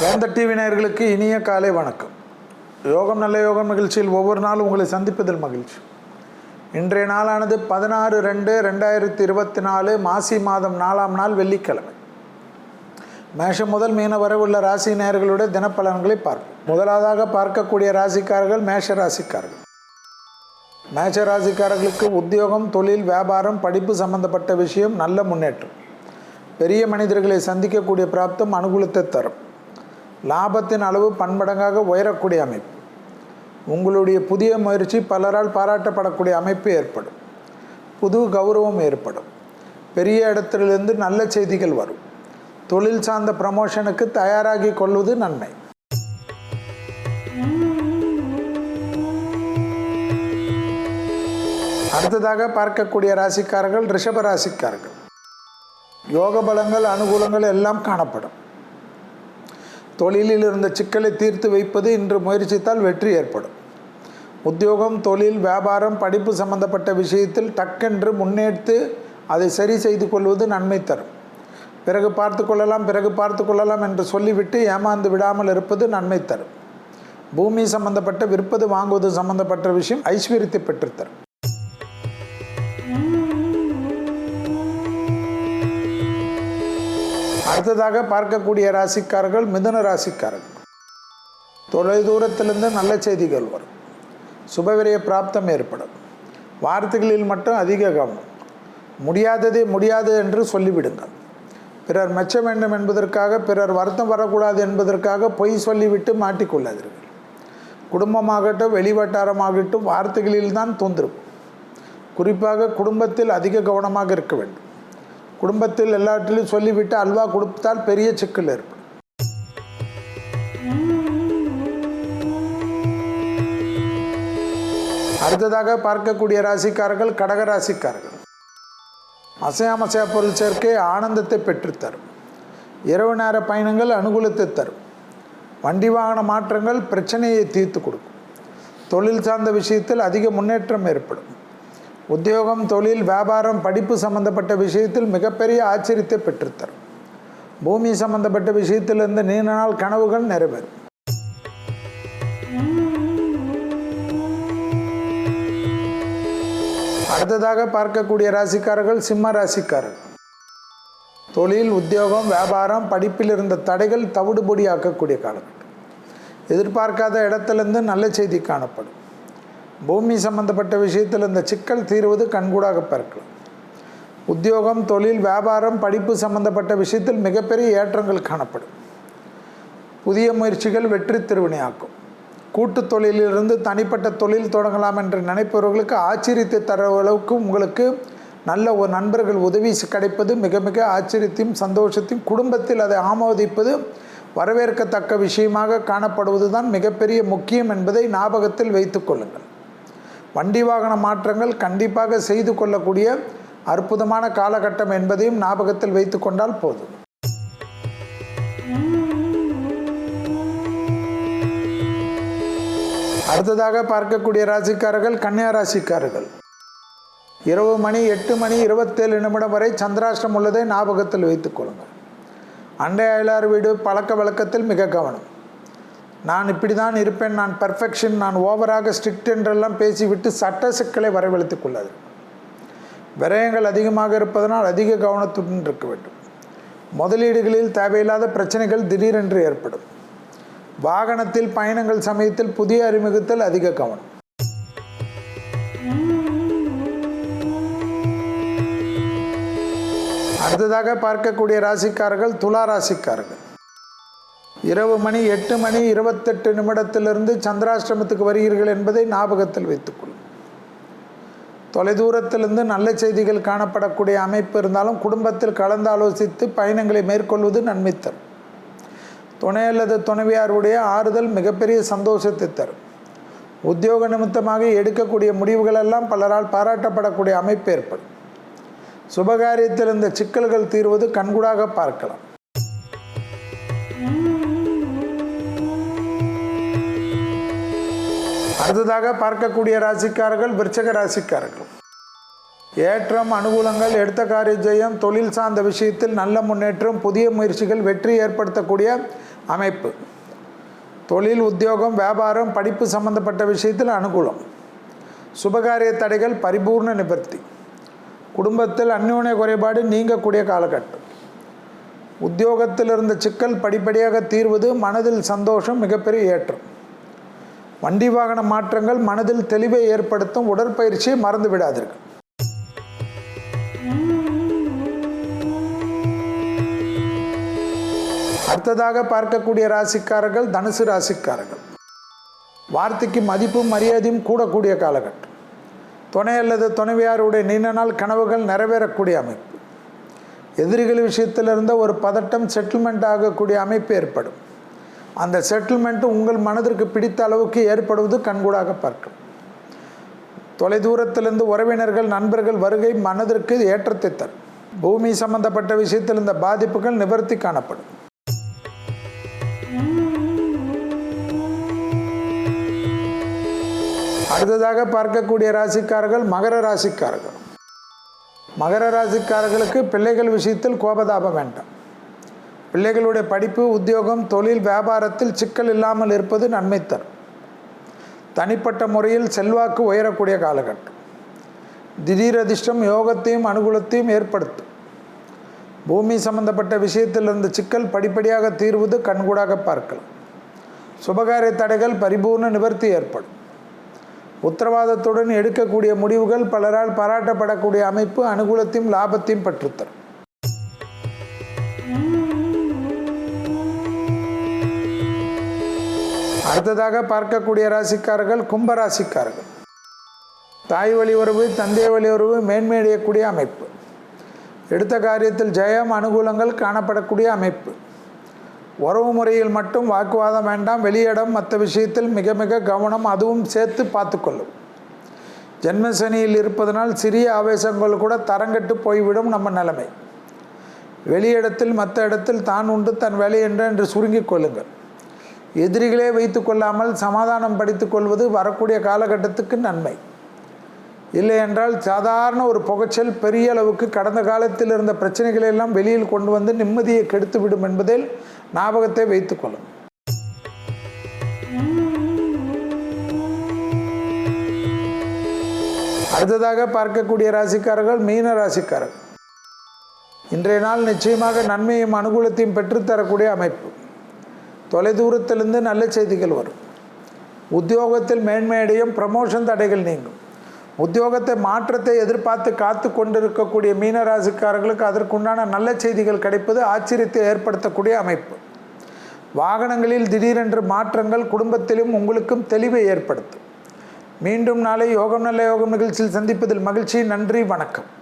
வேந்த TV நேயர்களுக்கு இனிய காலை வணக்கம். யோகம் நல்ல யோகம் நிகழ்ச்சியில் ஒவ்வொரு நாளும் உங்களை சந்திப்பதில் மகிழ்ச்சி. இன்றைய நாளானது பதினாறு ரெண்டு ரெண்டாயிரத்தி இருபத்தி நாலு மாசி மாதம் நாலாம் நாள் வெள்ளிக்கிழமை. மேஷம் முதல் மீன வரை உள்ள ராசி நேயர்களுடைய தினப்பலன்களை பார்ப்போம். முதலாவதாக பார்க்கக்கூடிய ராசிக்காரர்கள் மேஷ ராசிக்காரர்கள். மேஷ ராசிக்காரர்களுக்கு உத்தியோகம் தொழில் வியாபாரம் படிப்பு சம்பந்தப்பட்ட விஷயம் நல்ல முன்னேற்றம். பெரிய மனிதர்களை சந்திக்கக்கூடிய பிராப்தம் அனுகூலத்தை தரும். லாபத்தின் அளவு பன்மடங்காக உயரக்கூடிய அமைப்பு. உங்களுடைய புதிய முயற்சி பலரால் பாராட்டப்படக்கூடிய அமைப்பு ஏற்படும். புது கௌரவம் ஏற்படும். பெரிய இடத்திலிருந்து நல்ல செய்திகள் வரும். தொழில் சார்ந்த ப்ரமோஷனுக்கு தயாராகி கொள்வது நன்மை. அடுத்ததாக பார்க்கக்கூடிய ராசிக்காரர்கள் ரிஷப ராசிக்காரர்கள். யோக பலங்கள் அனுகூலங்கள் எல்லாம் காணப்படும். தொழிலில் இருந்த சிக்கலை தீர்த்து வைப்பது இன்று முயற்சித்தால் வெற்றி ஏற்படும். உத்தியோகம் தொழில் வியாபாரம் படிப்பு சம்பந்தப்பட்ட விஷயத்தில் டக்கென்று முன்னேற்று அதை சரி செய்து கொள்வது நன்மை தரும். பிறகு பார்த்து கொள்ளலாம் பிறகு பார்த்து கொள்ளலாம் என்று சொல்லிவிட்டு ஏமாந்து விடாமல் இருப்பது நன்மை தரும். பூமி சம்பந்தப்பட்ட விற்பது வாங்குவது சம்பந்தப்பட்ட விஷயம் ஐஸ்வர்யத்தை பெற்றுத்தரும். அடுத்ததாக பார்க்கக்கூடிய ராசிக்காரர்கள் மிதுன ராசிக்காரர்கள். தொலை தூரத்திலிருந்து நல்ல செய்திகள் வரும். சுபவிரய பிராப்தம் ஏற்படும். வார்த்தைகளில் மட்டும் அதிக கவனம். முடியாததே முடியாது என்று சொல்லிவிடுங்கள். பிறர் மெச்ச வேண்டும் என்பதற்காக பிறர் வருத்தம் வரக்கூடாது என்பதற்காக பொய் சொல்லிவிட்டு மாட்டிக்கொள்ளாதீர்கள். குடும்பமாகட்டும் வெளிவட்டாரமாகட்டும் வார்த்தைகளில் தான் தோன்றும். குறிப்பாக குடும்பத்தில் அதிக கவனமாக இருக்க வேண்டும். குடும்பத்தில் எல்லாவற்றிலும் சொல்லிவிட்டு அல்வா கொடுத்தால் பெரிய சிக்கல் ஏற்படும். அடுத்ததாக பார்க்கக்கூடிய ராசிக்காரர்கள் கடக ராசிக்காரர்கள். அசையாமசையா பொருள் சேர்க்கை ஆனந்தத்தை பெற்றுத்தரும். இரவு நேர பயணங்கள் அனுகூலத்தை தரும். வண்டி வாகன மாற்றங்கள் பிரச்சனையை தீர்த்து கொடுக்கும். தொழில் சார்ந்த விஷயத்தில் அதிக முன்னேற்றம் ஏற்படும். உத்தியோகம் தொழில் வியாபாரம் படிப்பு சம்பந்தப்பட்ட விஷயத்தில் மிகப்பெரிய ஆச்சரியத்தை பெற்றுத்தரும். பூமி சம்பந்தப்பட்ட விஷயத்திலிருந்து நீண்ட நாள் கனவுகள் நிறைவேறும். அடுத்ததாக பார்க்கக்கூடிய ராசிக்காரர்கள் சிம்ம ராசிக்காரர்கள். தொழில் உத்தியோகம் வியாபாரம் படிப்பில் இருந்த தடைகள் தவிடுபொடி ஆக்கக்கூடிய காலகட்டம். எதிர்பார்க்காத இடத்துலேருந்து நல்ல செய்தி காணப்படும். பூமி சம்பந்தப்பட்ட விஷயத்தில் இந்த சிக்கல் தீர்வது கண்கூடாக பார்க்கலாம். உத்தியோகம் தொழில் வியாபாரம் படிப்பு சம்பந்தப்பட்ட விஷயத்தில் மிகப்பெரிய ஏற்றங்கள் காணப்படும். புதிய முயற்சிகள் வெற்றி திருவினையாக்கும் கூட்டு தொழிலிலிருந்து தனிப்பட்ட தொழில் தொடங்கலாம் என்று நினைப்பவர்களுக்கு ஆச்சரியத்தை தர அளவுக்கு உங்களுக்கு நல்ல ஒரு நண்பர்கள் உதவி கிடைப்பது மிக மிக ஆச்சரியத்தையும் சந்தோஷத்தையும் குடும்பத்தில் அதை ஆமோதிப்பது வரவேற்கத்தக்க விஷயமாக காணப்படுவது தான் மிகப்பெரிய முக்கியம் என்பதை ஞாபகத்தில் வைத்து கொள்ளுங்கள். வண்டி வாகன மாற்றங்கள் கண்டிப்பாக செய்து கொள்ளக்கூடிய அற்புதமான காலகட்டம் என்பதையும் ஞாபகத்தில் வைத்து கொண்டால் போதும். அடுத்ததாக பார்க்கக்கூடிய ராசிக்காரர்கள் கன்னியா ராசிக்காரர்கள். இரவு மணி எட்டு மணி இருபத்தேழு நிமிடம் வரை சந்திராஷ்டம் உள்ளதை ஞாபகத்தில் வைத்துக் கொள்ளுங்கள். அண்டை அயலார் வீடு பழக்க வழக்கத்தில் மிக கவனம். நான் இப்படி தான் இருப்பேன் நான் பர்ஃபெக்ஷன் நான் ஓவராக ஸ்ட்ரிக்ட் என்றெல்லாம் பேசிவிட்டு சட்ட சிக்கலை வரவழைத்துக் கொள்ளாது. விரயங்கள் அதிகமாக இருப்பதனால் அதிக கவனத்துடன் இருக்க வேண்டும். முதலீடுகளில் தேவையில்லாத பிரச்சனைகள் திடீரென்று ஏற்படும். வாகனத்தில் பயணங்கள் சமயத்தில் புதிய அறிமுகத்தில் அதிக கவனம். அடுத்ததாக பார்க்கக்கூடிய ராசிக்காரர்கள் துலா ராசிக்காரர்கள். இரவு மணி எட்டு மணி இருபத்தெட்டு நிமிடத்திலிருந்து சந்திராஷ்டிரமத்துக்கு வருகிறீர்கள் என்பதை ஞாபகத்தில் வைத்துக்கொள்ளும் தொலைதூரத்திலிருந்து நல்ல செய்திகள் காணப்படக்கூடிய அமைப்பு இருந்தாலும் குடும்பத்தில் கலந்தாலோசித்து பயணங்களை மேற்கொள்வது நன்மை தரும். துணை அல்லது துணைவியாருடைய ஆறுதல் மிகப்பெரிய சந்தோஷத்தை தரும். உத்தியோக நிமித்தமாக எடுக்கக்கூடிய முடிவுகளெல்லாம் பலரால் பாராட்டப்படக்கூடிய அமைப்பு ஏற்படும். சுபகாரியத்தில் இந்த சிக்கல்கள் தீர்வது கண்கூடாக பார்க்கலாம். அடுத்ததாக பார்க்கக்கூடிய ராசிக்காரர்கள் விருச்சக ராசிக்காரர்கள். ஏற்றம் அனுகூலங்கள் எடுத்த காரிய ஜெயம் தொழில் சார்ந்த விஷயத்தில் நல்ல முன்னேற்றம் புதிய முயற்சிகள் வெற்றி ஏற்படுத்தக்கூடிய அமைப்பு. தொழில் உத்தியோகம் வியாபாரம் படிப்பு சம்பந்தப்பட்ட விஷயத்தில் அனுகூலம். சுபகாரிய தடைகள் பரிபூர்ண நிவர்த்தி. குடும்பத்தில் அந்யோன்ய குறைபாடு நீங்கக்கூடிய காலகட்டம். உத்தியோகத்தில் இருந்த சிக்கல் படிப்படியாக தீர்வது மனதில் சந்தோஷம் மிகப்பெரிய ஏற்றம். வண்டி வாகன மாற்றங்கள் மனதில் தெளிவை ஏற்படுத்தும் உடற்பயிற்சியை மறந்து விடாதீர்கள். அடுத்ததாக பார்க்கக்கூடிய ராசிக்காரர்கள் தனுசு ராசிக்காரர்கள். வார்த்தைக்கு மதிப்பும் மரியாதையும் கூடக்கூடிய காலகட்டம். துணை அல்லது துணைவியாருடைய நீண்ட நாள் கனவுகள் நிறைவேறக்கூடிய அமைப்பு. எதிரிகள் விஷயத்தில் இருந்த ஒரு பதட்டம் செட்டில்மெண்ட் ஆகக்கூடிய அமைப்பு ஏற்படும். அந்த செட்டில்மெண்ட்டு உங்கள் மனதிற்கு பிடித்த அளவுக்கு ஏற்படுவது கண்கூடாக பார்க்கும். தொலைதூரத்திலிருந்து உறவினர்கள் நண்பர்கள் வருகை மனதிற்கு ஏற்றத்தை தரும். பூமி சம்பந்தப்பட்ட விஷயத்தில் இந்த பாதிப்புகள் நிவர்த்தி காணப்படும். அடுத்ததாக பார்க்கக்கூடிய ராசிக்காரர்கள் மகர ராசிக்காரர்கள். மகர ராசிக்காரர்களுக்கு பிள்ளைகள் விஷயத்தில் கோபதாபம் வேண்டாம். பிள்ளைகளுடைய படிப்பு உத்தியோகம் தொழில் வியாபாரத்தில் சிக்கல் இல்லாமல் இருப்பது நன்மை தரும் தனிப்பட்ட முறையில் செல்வாக்கு உயரக்கூடிய காலகட்டம். திடீர் அதிர்ஷ்டம் யோகத்தையும் அனுகூலத்தையும் ஏற்படுத்தும். பூமி சம்பந்தப்பட்ட விஷயத்தில் இருந்த சிக்கல் படிப்படியாக தீர்வது கண்கூடாக பார்க்கலாம். சுபகாரிய தடைகள் பரிபூர்ண நிவர்த்தி ஏற்படும். உத்தரவாதத்துடன் எடுக்கக்கூடிய முடிவுகள் பலரால் பாராட்டப்படக்கூடிய அமைப்பு அனுகூலத்தையும் லாபத்தையும் பெற்றுத்தரும். அடுத்ததாக பார்க்கக்கூடிய ராசிக்காரர்கள் கும்ப ராசிக்காரர்கள் தாய் வழி உறவு தந்தை வழி உறவு மேன்மையடையக்கூடிய அமைப்பு. எடுத்த காரியத்தில் ஜெயம் அனுகூலங்கள் காணப்படக்கூடிய அமைப்பு. உறவு முறையில் மட்டும் வாக்குவாதம் வேண்டாம் வெளியிடம் மற்ற விஷயத்தில் மிக மிக கவனம் அதுவும் சேர்த்து பார்த்துக்கொள்ளும். ஜென்மசனியில் இருப்பதனால் சிறிய ஆவேசங்கள் கூட தரங்கட்டு போய்விடும் நம்ம நிலைமை. வெளியிடத்தில் மற்ற இடத்தில் தான் உண்டு தன் வேலை என்று என்று சுருங்கிக் கொள்ளுங்கள். எதிரிகளே வைத்து கொள்ளாமல் சமாதானம் படித்து கொள்வது வரக்கூடிய காலகட்டத்துக்கு நன்மை. இல்லை என்றால் சாதாரண ஒரு புகைச்சல் பெரிய அளவுக்கு கடந்த காலத்தில் இருந்த பிரச்சனைகளை எல்லாம் வெளியில் கொண்டு வந்து நிம்மதியை கெடுத்துவிடும் என்பதில் ஞாபகத்தை வைத்துக்கொள்ளும் அடுத்ததாக பார்க்கக்கூடிய ராசிக்காரர்கள் மீன ராசிக்காரர்கள். இன்றைய நாள் நிச்சயமாக நன்மையும் அனுகூலத்தையும் பெற்றுத்தரக்கூடிய அமைப்பு. தொலைதூரத்திலிருந்து நல்ல செய்திகள் வரும். உத்தியோகத்தில் மேன்மையடையும் ப்ரமோஷன் தடைகள் நீங்கும். உத்தியோகத்தை மாற்றத்தை எதிர்பார்த்து காத்து கொண்டிருக்கக்கூடிய மீனராசிக்காரர்களுக்கு அதற்குண்டான நல்ல செய்திகள் கிடைப்பது ஆச்சரியத்தை ஏற்படுத்தக்கூடிய அமைப்பு. வாகனங்களில் திடீரென்று மாற்றங்கள் குடும்பத்திலும் உங்களுக்கும் தெளிவை ஏற்படுத்தும். மீண்டும் நாளை யோகம் நல்ல யோகம் நிகழ்ச்சியில் சந்திப்பதில் மகிழ்ச்சி. நன்றி. வணக்கம்.